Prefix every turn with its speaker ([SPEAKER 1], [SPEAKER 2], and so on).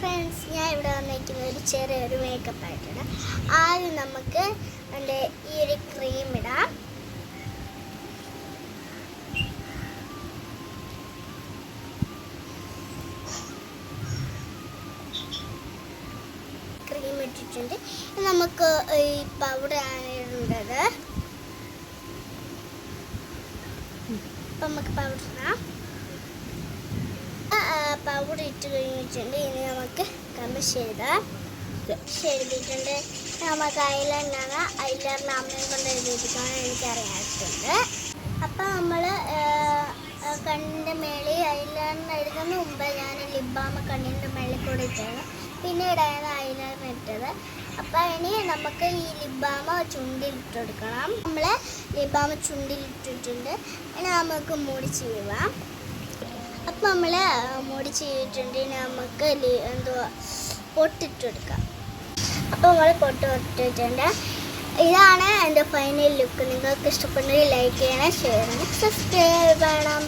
[SPEAKER 1] Friends ഞാൻ ഇവിടെ വന്നിരിക്കുന്ന ഒരു ചെറിയൊരു മേക്കപ്പ് ആയിട്ടാണ്. ആദ്യം നമുക്ക് എന്റെ ഈ ഒരു ക്രീം ഇടാം. ക്രീം ഇട്ടിട്ടുണ്ട്. നമുക്ക് ഈ പൗഡറാണ് ഇടേണ്ടത്. അപ്പം നമുക്ക് പൗഡർ ഇടാം. പൗഡർ ഇട്ട് കഴിഞ്ഞിട്ടുണ്ട്. ഇനി നമുക്ക് കമ്മി ചെയ്താൽ എഴുതിയിട്ടുണ്ട് നമുക്ക് ഐലൈനറാണ് ഐലൈനർ അമ്മയും കൊണ്ട് എഴുതിയിരിക്കാൻ എനിക്കറിയാറുണ്ട് അപ്പം നമ്മൾ കണ്ണിന്റെ മേളിൽ ഐലൈനർ എഴുതുന്ന മുമ്പ് ഞാൻ ലിബാമ കണ്ണിന്റെ മേളിൽ കൂടെ ഇട്ടാണ് പിന്നീടാണ് ഐലൈനർ ഇട്ടത് അപ്പോൾ ഇനി നമുക്ക് ഈ ലിബാമ ചുണ്ടിൽ ഇട്ട് കൊടുക്കണം നമ്മൾ ലിബാമ ചുണ്ടിൽ ഇട്ടിട്ടുണ്ട് ഇനി നമുക്ക് മൂടി ചെയ്യുവാം. അപ്പം നമ്മൾ മുടി ചെയ്തിട്ടുണ്ട് നമുക്ക് എന്തുവാ പൊട്ടിട്ട് കൊടുക്കാം അപ്പോൾ നമ്മൾ പൊട്ട് പൊട്ടിട്ടുണ്ട്. ഇതാണ് എന്റെ ഫൈനൽ ലുക്ക് നിങ്ങൾക്ക് ഇഷ്ടപ്പെടുന്നെങ്കിൽ ലൈക്ക് ചെയ്യണം ഷെയർ ചെയ്യണം സബ്സ്ക്രൈബ് ചെയ്യണം.